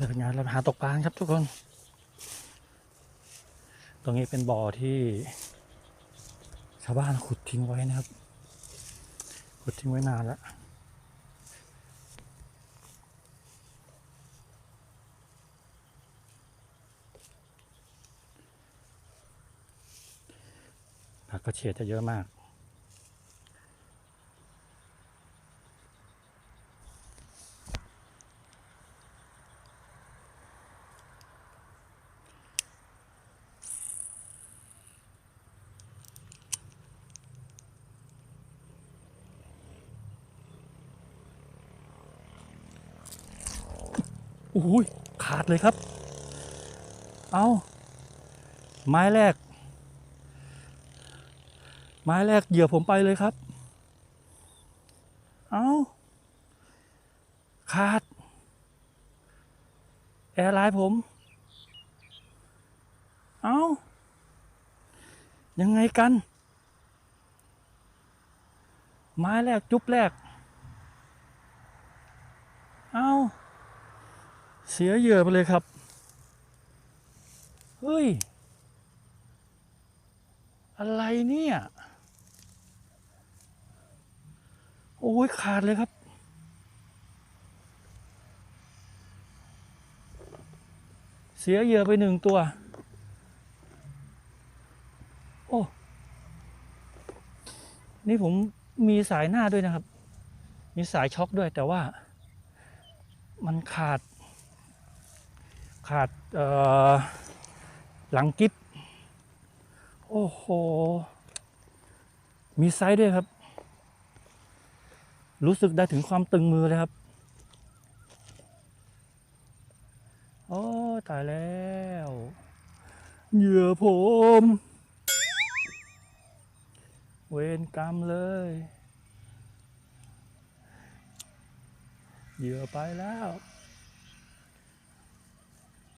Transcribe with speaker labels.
Speaker 1: เลิกงานแล้วหาตกปลาครับทุกคน ตรงนี้เป็นบ่อที่ชาวบ้านขุดทิ้งไว้นะครับ ขุดทิ้งไว้นานแล้วผักกระเฉดจะเยอะมาก โอ้ยขาดเลยครับ เอาไม้แรก ไม้แรกเหยื่อผมไปเลยครับ เอาขาด แอร์ไลน์ผม เอายังไงกัน ไม้แรกจุ๊บแรก เอาเสียเหยื่อไปเลยครับ เฮ้ย อะไรเนี่ย โอ้ยขาดเลยครับ เสียเหยื่อไปหนึ่งตัว โอ้ นี่ผมมีสายหน้าด้วยนะครับ มีสายช็อคด้วยแต่ว่ามันขาด ขาดหลังกิฟโอ้โห มีไซส์ด้วยครับ รู้สึกได้ถึงความตึงมือเลยครับ โอ้ ตายแล้วเหยื่อผม เวรกรรมเลยเหยื่อไปแล้ว